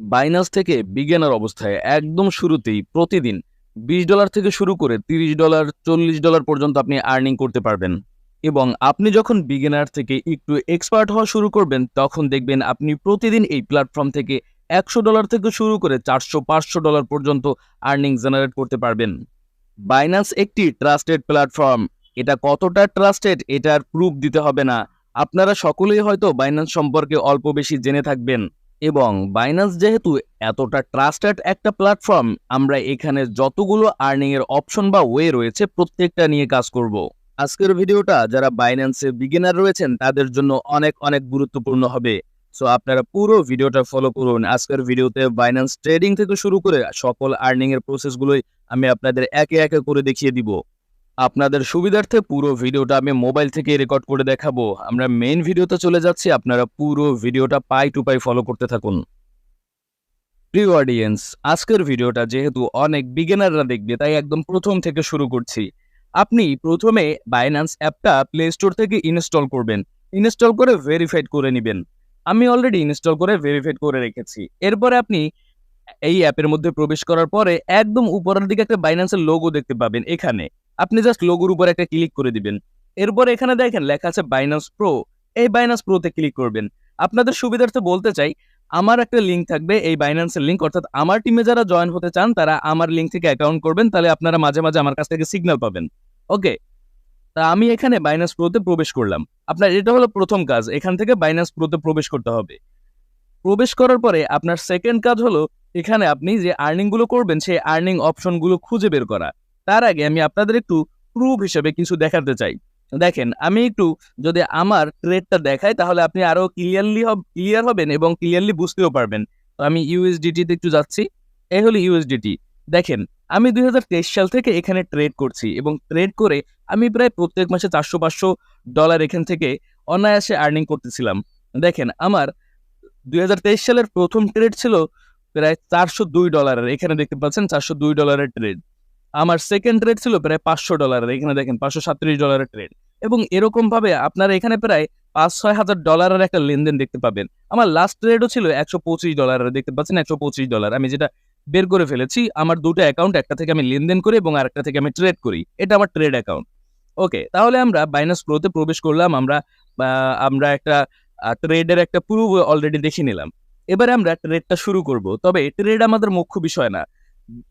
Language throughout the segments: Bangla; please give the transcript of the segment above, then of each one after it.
বাইনান্স থেকে বিজ্ঞানের অবস্থায় একদম শুরুতেই প্রতিদিন বিশ ডলার থেকে শুরু করে তিরিশ ডলার চল্লিশ ডলার পর্যন্ত আপনি আর্নিং করতে পারবেন। এবং আপনি যখন বিগিনার থেকে একটু এক্সপার্ট হওয়া শুরু করবেন, তখন দেখবেন আপনি প্রতিদিন এই প্ল্যাটফর্ম থেকে একশো ডলার থেকে শুরু করে চারশো, পাঁচশো ডলার পর্যন্ত আর্নিং জেনারেট করতে পারবেন। বাইনান্স একটি ট্রাস্টেড প্ল্যাটফর্ম এটা কতটা ট্রাস্টেড এটার প্রুফ দিতে হবে না। আপনারা সকলেই হয়তো বাইনান্স সম্পর্কে অল্প বেশি জেনে থাকবেন। এবং বাইনান্স যেহেতু এতটা ট্রাস্টেড একটা প্ল্যাটফর্ম আমরা এখানে যতগুলো আর্নিং এর অপশন বা ওয়ে রয়েছে প্রত্যেকটা নিয়ে কাজ করব। আজকের ভিডিওটা যারা বাইন্যান্সে বিগিনার রয়েছেন, তাদের জন্য অনেক অনেক গুরুত্বপূর্ণ হবে। সো আপনারা পুরো ভিডিওটা ফলো করুন। আজকের ভিডিওতে বাইন্যান্স ট্রেডিং থেকে শুরু করে সকল আর্নিং এর প্রসেসগুলোই আমি আপনাদের একে একে করে দেখিয়ে দিব। আপনাদের সুবিধার্থে পুরো ভিডিওটা আমি মোবাইল থেকে রেকর্ড করে দেখাবো। আমরা মেইন ভিডিওতে চলে যাচ্ছি, আপনারা পুরো ভিডিওটা পাই টু পাই ফলো করতে থাকুন। প্রিয় অডিয়েন্স আজকের ভিডিওটা যেহেতু অনেক বিগিনাররা দেখবে, তাই একদম প্রথম থেকে শুরু করছি। আপনি প্রথমে বাইন্যান্স অ্যাপটা প্লে স্টোর থেকে ইনস্টল করবেন। ইনস্টল করে ভেরিফাইড করে নেবেন। আমি অলরেডি ইনস্টল করে ভেরিফাইড করে রেখেছি। এরপরে আপনি এই অ্যাপের মধ্যে প্রবেশ করার পরে একদম উপরের দিকে একটা বাইন্যান্সের লোগো দেখতে পাবেন, এখানে। আপনি জাস্ট লোগোর উপর একটা ক্লিক করে দিবেন। এরপর এখানে দেখেন, লেখা আছে বাইন্যান্স প্রো এই বাইন্যান্স প্রোতে ক্লিক করবেন। আপনাদের সুবিধার্থে বলতে চাই, আমার একটা লিঙ্ক থাকবে এই বাইন্যান্সের লিঙ্ক অর্থাৎ আমার টিমে যারা জয়েন হতে চান, তারা আমার লিঙ্ক থেকে অ্যাকাউন্ট করবেন, তাহলে আপনারা মাঝে মাঝে আমার কাছ থেকে সিগন্যাল পাবেন। ওকে তা আমি এখানে বাইন্যান্স প্রোতে প্রবেশ করলাম। আপনার, এটা হলো প্রথম কাজ, এখান থেকে বাইন্যান্স প্রোতে প্রবেশ করতে হবে। প্রবেশ করার পরে আপনার সেকেন্ড কাজ হলো, এখানে আপনি যে আর্নিংগুলো করবেন, সেই আর্নিং অপশনগুলো খুঁজে বের করা। তার আগে আমি আপনাদের একটু প্রুফ হিসেবে কিছু দেখাতে চাই। দেখেন, আমি একটু যদি আমার ট্রেডটা দেখাই, তাহলে আপনি আরও ক্লিয়ারলি ক্লিয়ার হবেন এবং ক্লিয়ারলি বুঝতেও পারবেন। তো আমি ইউএসডিটি তে একটু যাচ্ছি। এই হলো ইউএসডিটি দেখেন, আমি দুই হাজার তেইশ সাল থেকে এখানে ট্রেড করছি এবং ট্রেড করে আমি প্রায় প্রত্যেক মাসে চারশো, পাঁচশো ডলার এখান থেকে অনায়াসে আর্নিং করতেছিলাম। দেখেন, আমার দুই হাজার তেইশ সালের প্রথম ট্রেড ছিল প্রায় চারশো দুই ডলারের এখানে দেখতে পাচ্ছেন, চারশো দুই ডলারের ট্রেড আমার সেকেন্ড ট্রেড ছিল প্রায় পাঁচশো ডলারের এখানে দেখেন পাঁচশো সাতত্রিশ ডলারের ট্রেড এবং এরকম ভাবে আপনারা এখানে প্রায় পাঁচ ছয় হাজার ডলারের একটা লেনদেন দেখতে পাবেন। আমার লাস্ট ট্রেডও ছিল একশো পঁচিশ ডলারের দেখতে পাচ্ছেন একশো পঁচিশ ডলার আমি যেটা বের করে ফেলেছি, আমার দুটো অ্যাকাউন্ট একটা থেকে আমি লেনদেন করি এবং আরেকটা থেকে আমি ট্রেড করি। এটা আমার ট্রেড অ্যাকাউন্ট ওকে তাহলে আমরা বাইনাস প্রোতে প্রবেশ করলাম, আমরা আমরা একটা ট্রেডের একটা পুরো অলরেডি দেখে নিলাম। এবারে আমরা ট্রেডটা শুরু করব। তবে ট্রেড আমাদের মুখ্য বিষয় না।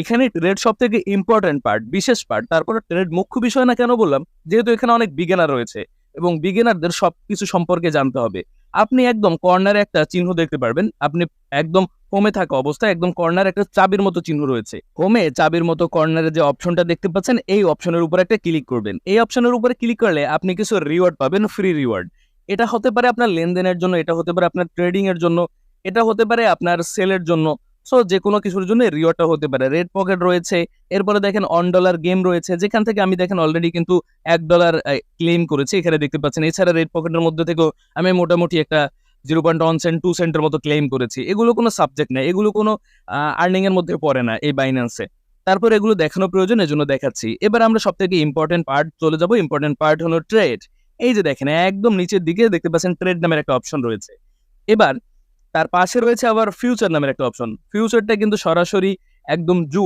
এখানে ট্রেড সব থেকে ইম্পর্টেন্ট পার্ট বিশেষ পার্ট তারপরে ট্রেড মুখ্য বিষয় না কেন বললাম, যেহেতু এখানে অনেক বিজ্ঞানার রয়েছে এবং বিজ্ঞানারদের সবকিছু সম্পর্কে জানতে হবে। আপনি একদম কর্নারে একটা চিহ্ন দেখতে পারবেন, আপনি একদম হোমে থাকা অবস্থায় একদম কর্নার একটা চাবির মতো চিহ্ন রয়েছে। হোমে চাবির মতো কর্নারে যে অপশনটা দেখতে পাচ্ছেন, এই অপশনের উপর একটা ক্লিক করবেন। এই অপশনের উপরে ক্লিক করলে আপনি কিছু রিওয়ার্ড পাবেন ফ্রি রিওয়ার্ড এটা হতে পারে আপনার লেনদেনের জন্য, এটা হতে পারে আপনার ট্রেডিং এর জন্য, এটা হতে পারে আপনার সেলের জন্য। সো যে কোনো কিছুর জন্য রিওয়ার্ডটা হতে পারে। রেড পকেট রয়েছে, এরপরে দেখেন অন ডলার গেম রয়েছে, যেখান থেকে আমি দেখেন অলরেডি কিন্তু এক ডলার ক্লেম করেছি, এখানে দেখতে পাচ্ছেন। এছাড়া রেড পকেটের মধ্যে থেকেও আমি মোটামুটি একটা zero point one cent two সেন্টের মতো ক্লেম করেছি। এগুলো কোনো সাবজেক্ট নেই এগুলো কোনো আর্নিং এর মধ্যে পড়ে না এই বাইন্যান্সে তারপর এগুলো দেখানো প্রয়োজন, এজন্য দেখাচ্ছি। এবার আমরা সব থেকে ইম্পর্টেন্ট পার্ট চলে যাব। ইম্পর্টেন্ট পার্ট হলো ট্রেড এই যে দেখেন, একদম নিচের দিকে দেখতে পাচ্ছেন ট্রেড নামের একটা অপশন রয়েছে। এবার তার পাশে রয়েছে আবার ফিউচার নামের একটা অপশন ফিউচারটা কিন্তু সরাসরি একদম জু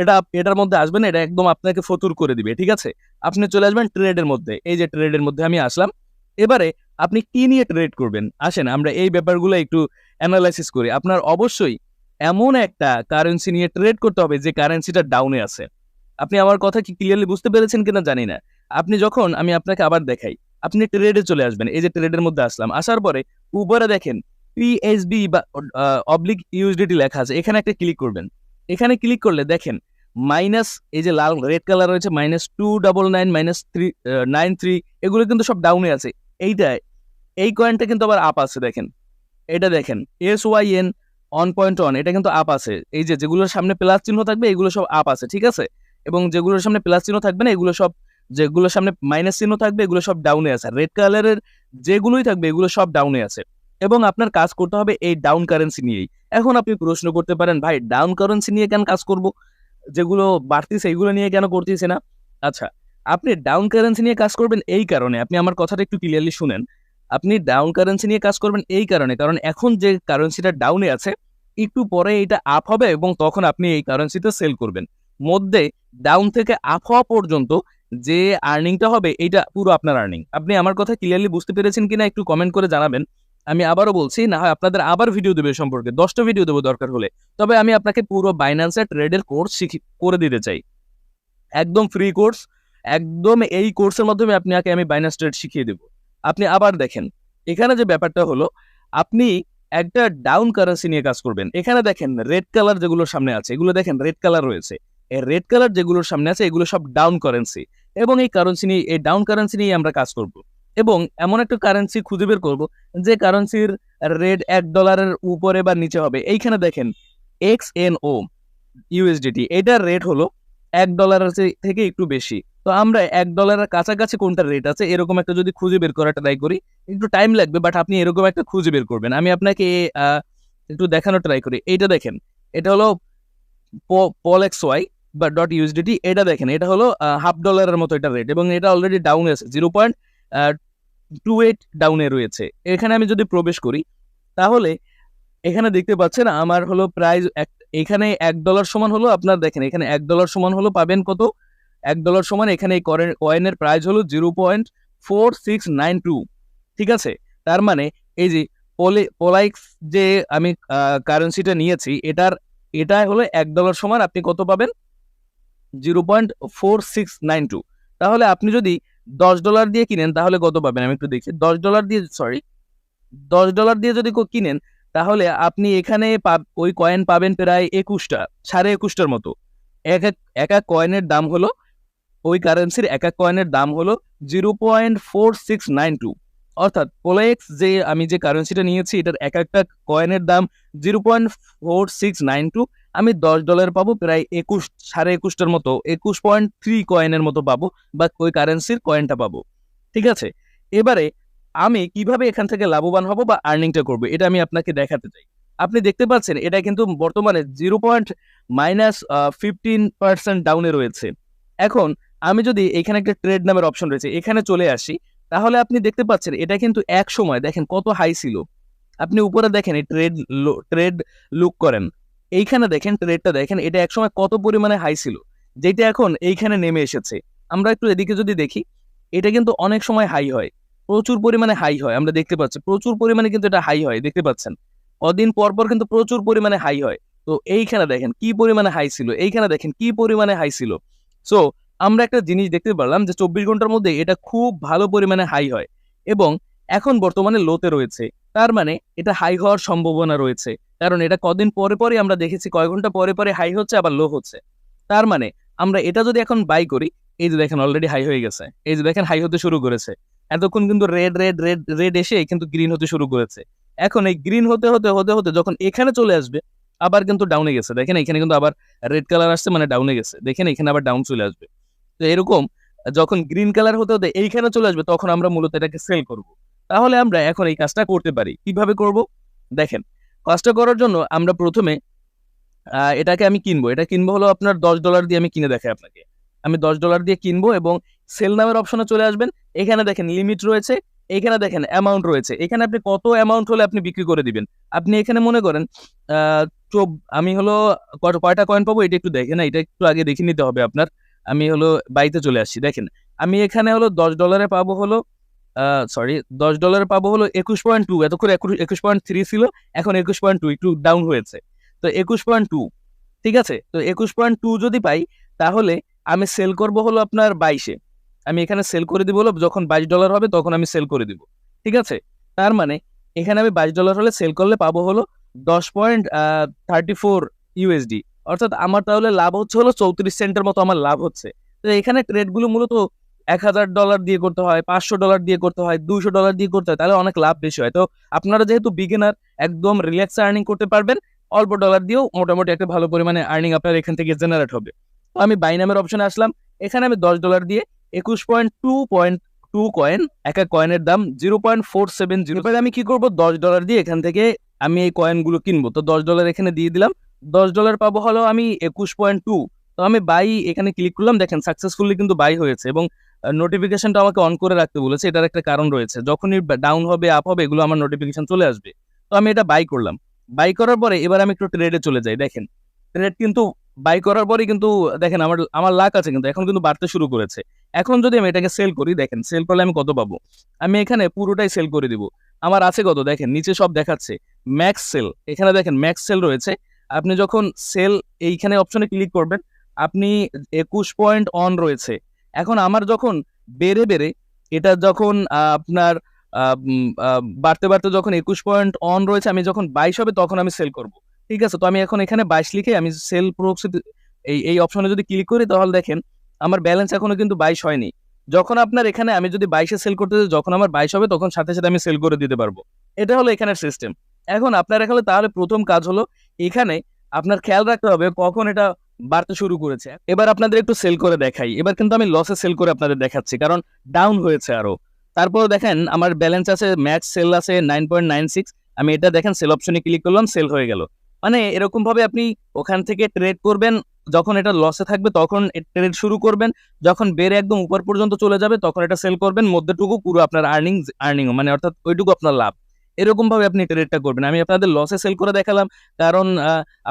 এটা এটার মধ্যে আসবেন এটা একদম আপনাকে ফতুর করে দিবে, ঠিক আছে? আপনি চলে আসবেন ট্রেডের মধ্যে। এই যে ট্রেডের মধ্যে আমি আসলাম। এবারে আপনি কি নিয়ে ট্রেড করবেন? আসেন, আমরা এই ব্যাপারগুলো একটু অ্যানালাইসিস করি। আপনার অবশ্যই এমন একটা কারেন্সি নিয়ে ট্রেড করতে হবে যে কারেন্সিটা ডাউনে আছে। আপনি আমার কথা কি ক্লিয়ারলি বুঝতে পেরেছেন কিনা জানি না। আপনি যখন, আমি আপনাকে আবার দেখাই। আপনি ট্রেডে চলে আসবেন। এই যে ট্রেডের মধ্যে আসলাম। আসার পরে উবারে দেখেন পিএসবি বা অবলিক ইউএসডিটি লেখা আছে, এখানে একটা ক্লিক করবেন। এখানে ক্লিক করলে দেখেন মাইনাস এই যে লাল রেড কালার রয়েছে minus two double nine minus three nine three এগুলো কিন্তু সব ডাউনে আছে। এইটা, এই কয়েনটা কিন্তু আবার আপ আছে, দেখেন। এটা দেখেন S Y N on point one এটা কিন্তু আপ আছে। এই যে যেগুলোর সামনে প্লাস চিহ্ন থাকবে, এগুলো সব আপ আছে, ঠিক আছে? এবং যেগুলোর সামনে প্লাস চিহ্ন থাকবে না, এগুলো সব, যেগুলোর সামনে মাইনাস চিহ্ন থাকবে, এগুলো সব ডাউনে আছে। রেড কালারের যেগুলোই থাকবে, এগুলো সব ডাউনে আছে। এবং আপনার কাজ করতে হবে এই ডাউন কারেন্সি নিয়েই। এখন আপনি প্রশ্ন করতে পারেন, ভাই ডাউন কারেন্সি নিয়ে কেন কাজ করব? যেগুলো বাড়তিছে, এগুলো নিয়ে কেন করতেছে না? আচ্ছা আপনি ডাউন কারেন্সি নিয়ে কাজ করবেন এই কারণে, আপনি আমার কথাটা একটু ক্লিয়ারলি শুনেন। আপনি ডাউন কারেন্সি নিয়ে কাজ করবেন এই কারণে, কারণ এখন যে কারেন্সিটা ডাউনে আছে, একটু পরে এটা আপ হবে এবং তখন আপনি এই কারেন্সিতে সেল করবেন। মধ্যে ডাউন থেকে আপ হওয়া পর্যন্ত যে আর্নিংটা হবে এটা পুরো আপনার আর্নিং আপনি আমার কথা ক্লিয়ারলি বুঝতে পেরেছেন কিনা একটু কমেন্ট করে জানাবেন। আমি আবারও বলছি, না হয় আপনাদের আবার ভিডিও দেবে সম্পর্কে। দশটা ভিডিও দেবো দরকার হলে। তবে আমি আপনাকে পুরো বাইন্যান্সের ট্রেডের কোর্স শিখি, করে দিতে চাই। একদম ফ্রি কোর্স একদম এই কোর্সের মাধ্যমে আপনাকে আমি বাইন্যান্স ট্রেড শিখিয়ে দেব। আপনি আবার দেখেন, এখানে যে ব্যাপারটা হলো, আপনি একটা ডাউন কারেন্সি নিয়ে কাজ করবেন। এখানে দেখেন রেড কালার যেগুলোর সামনে আছে, এগুলো দেখেন রেড কালার রয়েছে। এই রেড কালার যেগুলোর সামনে আছে, এগুলো সব ডাউন কারেন্সি এবং এই কারেন্সি নিয়ে, এই ডাউন কারেন্সি নিয়ে আমরা কাজ করব। এবং এমন একটা কারেন্সি খুঁজে বের করব যে কারেন্সির রেট এক ডলারের উপরে বা নিচে হবে। এইখানে দেখেন এক্স এন ও ইউএসডিটি এটার রেট হলো এক ডলারের থেকে একটু বেশি। তো আমরা এক ডলারের কাছাকাছি কোনটা রেট আছে, এরকম একটা যদি খুঁজে বের করা ট্রাই করি, একটু টাইম লাগবে বাট আপনি এরকম একটা খুঁজে বের করবেন। আমি আপনাকে একটু দেখানোর ট্রাই করি। এইটা দেখেন, এটা হলো পল এক্স ওয়াই বা ডট ইউএসডিটি এটা দেখেন, এটা হলো হাফ ডলারের মতো এটা রেট এবং এটা অলরেডি ডাউন আছে জিরো পয়েন্ট টু এইট ডাউনে রয়েছে। এখানে আমি যদি প্রবেশ করি, তাহলে এখানে দেখতে পাচ্ছেন আমার হলো প্রাইস এখানে এক ডলার সমান হলো, আপনার দেখেন এখানে এক ডলার সমান হলো পাবেন কত? এক ডলার সমান এখানে এই কয়েনের প্রাইস হলো zero point four six nine two ঠিক আছে? তার মানে এই যে পোলে পোলাইক্স যে আমি কারেন্সিটা নিয়েছি, এটার এটা হলো এক ডলার সমান আপনি কত পাবেন? Zero point four six nine two তাহলে আপনি যদি দশ ডলার দিয়ে কিনেন, তাহলে কত পাবেন? আমি একটু দেখছি। দশ ডলার দিয়ে সরি দশ ডলার দিয়ে যদি কিনেন, তাহলে আপনি এখানে ওই কয়েন পাবেন প্রায় একুশটা, সাড়ে একুশটার মতো। এক এক এক এক কয়েনের দাম হলো, ওই কারেন্সির এক এক কয়েনের দাম হলো zero point four six nine two অর্থাৎ পোলেক্স যে আমি যে কারেন্সিটা নিয়েছি, এটার এক একটা কয়েনের দাম zero point four six nine two আমি দশ ডলার পাবো, প্রায় একুশ, সাড়ে একুশটার মতো, একুশ পয়েন্ট থ্রি কয়েনের মতো পাবো, বা ওই কারেন্সির কয়েনটা পাবো। ঠিক আছে? এবারে আমি কীভাবে এখান থেকে লাভবান হব বা আর্নিংটা করব, এটা আমি আপনাকে দেখাতে চাই। আপনি দেখতে পাচ্ছেন, এটা কিন্তু বর্তমানে zero point minus fifteen percent ডাউনে রয়েছে। এখন আমি যদি এখানে একটা ট্রেড নামের অপশন রয়েছে, এখানে চলে আসি, তাহলে আপনি দেখতে পাচ্ছেন, এটা কিন্তু এক সময়, দেখেন কত হাই ছিল। আপনি উপরে দেখেন এই ট্রেড ট্রেড লুক করেন। এইখানে দেখেন ট্রেডটা দেখেন, এটা একসময় কত পরিমাণে হাই ছিল? যেটা এখন এইখানে নেমে এসেছে। আমরা একটু এদিকে যদি দেখি, এটা কিন্তু অনেক সময় হাই হয়। প্রচুর পরিমাণে হাই হয়, আমরা দেখতে পাচ্ছি। প্রচুর পরিমাণে কিন্তু এটা হাই হয়, দেখতে পাচ্ছেন? কদিন পর পর কিন্তু প্রচুর পরিমাণে হাই হয়। তো এইখানে দেখেন, কি পরিমাণে হাই ছিল? এইখানে দেখেন, কি পরিমাণে হাই ছিল? সো আমরা একটা জিনিস দেখতে পারলাম যে চব্বিশ ঘণ্টার মধ্যে এটা খুব ভালো পরিমাণে হাই হয়। এবং এখন বর্তমানে লোতে রয়েছে। তার মানে এটা হাই হওয়ার সম্ভাবনা রয়েছে। কারণ এটা কদিন পরে পরে আমরা দেখেছি কয় ঘণ্টা পরে পরে হাই হচ্ছে, আবার লো হচ্ছে। তার মানে আমরা এটা যদি এখন বাই করি, এই যে দেখেন অলরেডি হাই হয়ে গেছে, এই যে দেখেন হাই হতে শুরু করেছে। এতক্ষণ কিন্তু রেড রেড রেড রেড এসে কিন্তু গ্রিন হতে শুরু করেছে। এখন এই গ্রিন হতে হতে হতে হতে যখন এখানে চলে আসবে, আবার কিন্তু ডাউনে গেছে। দেখেন এখানে কিন্তু আবার রেড কালার আসছে মানে ডাউনে গেছে। দেখেন এখানে আবার ডাউন চলে আসবে। তো এরকম যখন গ্রিন কালার হতে হতে এইখানে চলে আসবে, তখন আমরা মূলত এটাকে সেল করব। তাহলে আমরা এখন এই কাজটা করতে পারি। কীভাবে করব? দেখেন কাজটা করার জন্য আমরা প্রথমে এটাকে আমি কিনবো। এটা কিনবো হলো আপনার দশ ডলার দিয়ে আমি কিনে দেখে আপনাকে। আমি দশ ডলার দিয়ে কিনবো এবং সেল নামের অপশনে চলে আসবেন। এখানে দেখেন লিমিট রয়েছে, এখানে দেখেন অ্যামাউন্ট রয়েছে। এখানে আপনি কত অ্যামাউন্ট হলে আপনি বিক্রি করে দিবেন। আপনি এখানে মনে করেন আমি হলো কয়টা কয়েন পাবো এটা একটু দেখেন এটা একটু আগে দেখে নিতে হবে আপনার। আমি হলো বাইতে চলে আসছি। দেখেন, আমি এখানে হলো দশ ডলারে পাবো হলো সরি দশ ডলারে পাবো হলো একুশ পয়েন্ট টু এতক্ষণ একুশ পয়েন্ট থ্রি ছিল, এখন একুশ পয়েন্ট টু একটু ডাউন হয়েছে। তো একুশ পয়েন্ট টু ঠিক আছে? তো একুশ পয়েন্ট টু যদি পাই, তাহলে আমি সেল করব হলো আপনার বাইশে। আমি এখানে সেল করে দিব হলো, যখন বাইশ ডলার হবে তখন আমি সেল করে দিব, ঠিক আছে? তার মানে এখানে আমি বাইশ ডলার হলে সেল করলে পাবো হলো দশ পয়েন্ট থার্টি ফোর ইউএসডি অর্থাৎ আমার তাহলে লাভ হচ্ছে হলো চৌত্রিশ সেন্টের মতো আমার লাভ হচ্ছে। তো এখানে ট্রেডগুলো মূলত এক হাজার ডলার দিয়ে করতে হয়, পাঁচশো ডলার দিয়ে করতে হয়, দুইশো ডলার দিয়ে করতে হয়, তাহলে অনেক লাভ বেশি হয়। তো আপনারা যেহেতু বিগিনার একদম রিল্যাক্স আর্নিং করতে পারবেন, অল্প ডলার দিয়েও মোটামুটি একটা ভালো পরিমাণে আর্নিং আপনার এখান থেকে জেনারেট হবে। তো আমি বাই নামের অপশনে আসলাম, এখানে আমি দশ ডলার দিয়ে একুশ point two point two coin এক এক কয়েনের দাম zero point four seven zero আমি কি করব? দশ ডলার দিয়ে এখান থেকে আমি এই কয়েনগুলো কিনবো। তো দশ ডলার এখানে দিয়ে দিলাম, দশ ডলার পাবো হলো আমি একুশ পয়েন্ট টু তো আমি বাই এখানে ক্লিক করলাম, দেখেন সাকসেসফুলি কিন্তু বাই হয়েছে এবং নোটিফিকেশনটা আমাকে অন করে রাখতে বলেছে, এটার একটা কারণ রয়েছে। যখনই ডাউন হবে আপ হবে, এগুলো আমার নোটিফিকেশন চলে আসবে। তো আমি এটা বাই করলাম। বাই করার পরে এবার আমি একটু ট্রেডে চলে যাই, দেখেন। ট্রেড কিন্তু বাই করার পরে কিন্তু, দেখেন আমার আমার লাক আছে কিন্তু, এখন কিন্তু বাড়তে শুরু করেছে। এখন যদি আমি এটাকে সেল করি, দেখেন সেল করলে আমি কত পাবো? আমি এখানে পুরোটাই সেল করে দিব। আমার আছে কত? দেখেন, নিচে সব দেখাচ্ছে। ম্যাক্স সেল এখানে দেখেন ম্যাক্স সেল রয়েছে। আপনি যখন সেল এইখানে অপশনে ক্লিক করবেন, আপনি একুশ পয়েন্ট অন রয়েছে। এখন আমার যখন বেড়ে বেড়ে এটা যখন আপনার বাড়তে বাড়তে যখন একুশ পয়েন্ট অন রয়েছে আমি যখন বাইশ হবে তখন আমি সেল করব। ঠিক আছে? তো আমি এখন এখানে বাইশ লিখে আমি সেল প্রক্সি এই এই অপশনে যদি ক্লিক করি তাহলে দেখেন আমার ব্যালেন্স এখনও কিন্তু বাইশ হয়নি। যখন আপনার এখানে আমি যদি বাইশে সেল করতে যাই, যখন আমার বাইশ হবে তখন সাথে সাথে আমি সেল করে দিতে পারব। এটা হলো এখানের সিস্টেম এখন আপনার এখানে তাহলে প্রথম কাজ হলো এখানে আপনার খেয়াল রাখতে হবে কখন এটা বাড়তে শুরু করেছে। এবার আপনাদের একটু সেল করে দেখাই। এবার কিন্তু আমি লসে সেল করে আপনাদের দেখাচ্ছি, কারণ ডাউন হয়েছে আরও। তারপর দেখেন, আমার ব্যালেন্স আছে ম্যাক্স সেল আছে নাইন পয়েন্ট নাইন সিক্স আমি এটা দেখেন সেল অপশনে ক্লিক করলাম সেল হয়ে গেল। মানে এরকম ভাবে আপনি ওখান থেকে ট্রেড করবেন, যখন এটা লসে থাকবে, তখন ট্রেড শুরু করবেন। যখন বেড়ে একদম উপর পর্যন্ত চলে যাবে, তখন এটা সেল করবেন। মধ্যটুকু পুরো আপনার আর্নিং আর্নিং মানে অর্থাৎ ওইটুকু আপনার লাভ। এরকম ভাবে আপনি ট্রেডটা করবেন। আমি আপনাদের লসে সেল করে দেখালাম, কারণ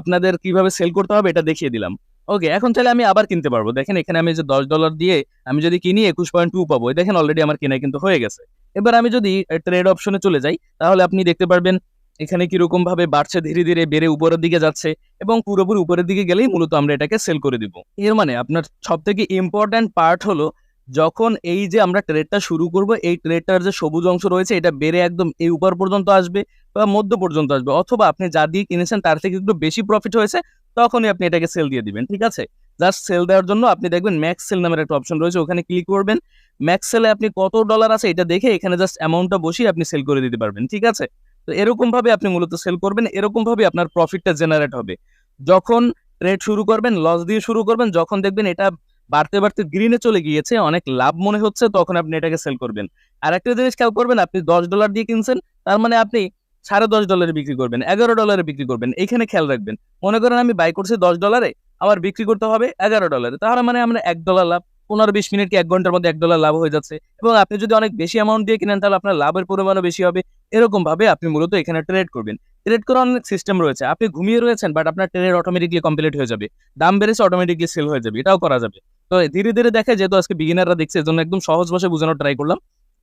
আপনাদের কীভাবে সেল করতে হবে এটা দেখিয়ে দিলাম। ওকে এখন চাইলে আমি আবার কিনতে পারব। দেখেন এখানে আমি যে দশ ডলার দিয়ে আমি যদি কিনি, একুশ পয়েন্ট টু পাবো। দেখেন অলরেডি আমার কেনা কিন্তু হয়ে গেছে। এবার আমি যদি ট্রেড অপশনে চলে যাই, তাহলে আপনি দেখতে পারবেন, এখানে কীরকম ভাবে বাড়ছে, ধীরে ধীরে বেড়ে উপরের দিকে যাচ্ছে এবং পুরোপুরি উপরের দিকে গেলেই মূলত আমরা এটাকে সেল করে দিব। এর মানে আপনার সব থেকে ইম্পর্ট্যান্ট পার্ট হলো যখন এই যে আমরা ট্রেডটা শুরু করব, এই ট্রেডটার যে সবুজ অংশ রয়েছে, এটা বেড়ে একদম এই উপর পর্যন্ত আসবে বা মধ্য পর্যন্ত আসবে। অথবা আপনি যা দিয়ে কিনেছেন, তার থেকে একটু বেশি প্রফিট হয়েছে, তখনই আপনি এটাকে সেল দিয়ে দিবেন, ঠিক আছে? জাস্ট সেল দেওয়ার জন্য আপনি দেখবেন ম্যাক্স সেল নামের একটা অপশন রয়েছে, ওখানে ক্লিক করবেন। ম্যাক্স সেলে আপনি কত ডলার আছে এটা দেখে এখানে জাস্ট অ্যামাউন্টটা বসিয়ে আপনি সেল করে দিতে পারবেন, ঠিক আছে? তো এরকমভাবে আপনি মূলত সেল করবেন, এরকম ভাবে আপনার প্রফিটটা জেনারেট হবে। যখন ট্রেড শুরু করবেন লস দিয়ে শুরু করবেন, যখন দেখবেন এটা বাড়তে বাড়তে গ্রিনে চলে গিয়েছে, অনেক লাভ মনে হচ্ছে, তখন আপনি এটাকে সেল করবেন। আর একটা জিনিস খেয়াল করবেন, আপনি দশ ডলার দিয়ে কিনছেন, তার মানে আপনি সাড়ে দশ ডলারে বিক্রি করবেন, এগারো ডলারে বিক্রি করবেন, এখানে খেয়াল রাখবেন। মনে করেন আমি বাই করছি দশ ডলারে আমার বিক্রি করতে হবে এগারো ডলারে তাহলে মানে আমরা এক ডলার লাভ। পনেরো বিশ মিনিট কি এক ঘণ্টার মধ্যে এক ডলার লাভ হয়ে যাচ্ছে। এবং আপনি যদি অনেক বেশি অ্যামাউন্ট দিয়ে কিনেন, তাহলে আপনার লাভের পরিমাণও বেশি হবে। এরকম ভাবে আপনি মূলত এখানে ট্রেড করবেন। ট্রেড করার অনেক সিস্টেম রয়েছে। আপনি ঘুমিয়ে রয়েছেন বাট আপনার ট্রেড অটোমেটিকলি কমপ্লিট হয়ে যাবে। দাম বেড়েছে অটোমেটিকলি সেল হয়ে যাবে। এটাও করা যাবে। তো ধীরে ধীরে দেখে, যেহেতু আজকে বিগিনাররা দেখছে এজন্য একদম সহজ ভাষায় বোঝানোর ট্রাই করলাম।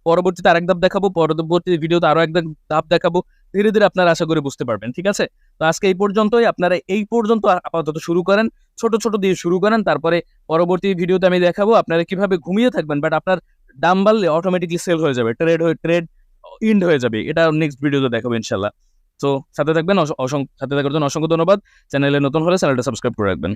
পরবর্তীতে আরেক ধাপ দেখাবো, পরবর্তী ভিডিওতে আরও এক ধাপ দেখাবো। ধীরে ধীরে আপনারা আশা করে বুঝতে পারবেন, ঠিক আছে? তো আজকে এই পর্যন্তই। আপনারা এই পর্যন্ত আপাতত শুরু করেন। ছোট ছোট দিয়ে শুরু করেন, তারপরে পরবর্তী ভিডিওতে আমি দেখাবো আপনারা কীভাবে ঘুমিয়ে থাকবেন বাট আপনার দাম বাড়লে অটোমেটিকলি সেল হয়ে যাবে ট্রেড হয়ে ট্রেড ইন্ড হয়ে যাবে, এটা নেক্সট ভিডিওতে দেখাবো ইনশাল্লাহ তো সাথে থাকবেন অসংখ্য সাথে থাকার জন্য অসংখ্য ধন্যবাদ। চ্যানেলে নতুন হলে চ্যানেলটা সাবস্ক্রাইব করে রাখবেন।